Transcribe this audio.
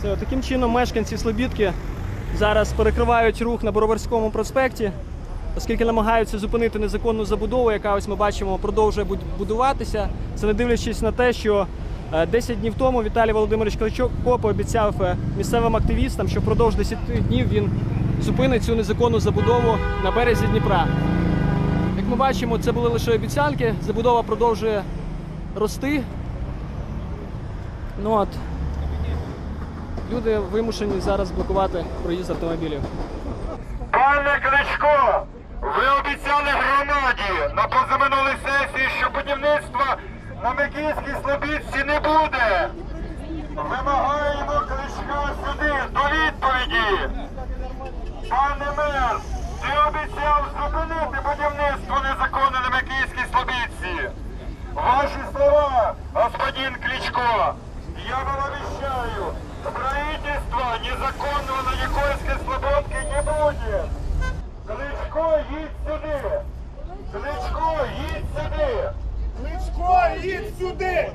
Все, таким чином мешканці Слобідки зараз перекривають рух на Бороварському проспекті, оскільки намагаються зупинити незаконну забудову, яка ось ми бачимо продовжує будуватися. Це не дивлячись на те, що е, 10 днів тому Віталій Володимирович Кличко пообіцяв е, місцевим активістам, що впродовж 10 днів він зупинить цю незаконну забудову на березі Дніпра. Як ми бачимо, це були лише обіцянки. Забудова продовжує рости. Ну от, люди вимушені зараз блокувати проїзд автомобілів. Пане Кличко, ви обіцяли громаді на позаминулій сесії, що будівництва на Микільській Слобідці не буде. Вимагаємо Кличка сюди до відповіді. Пане мер, ти обіцяв зупинити будівництво незаконне на Микільській Слобідці. Ваші слова, господин Кличко. Я вам обещаю, Строительство незаконного на якольской Слободці не будет! Кличко, їдь сюди. Кличко, їдь сюди. Кличко, їдь сюда!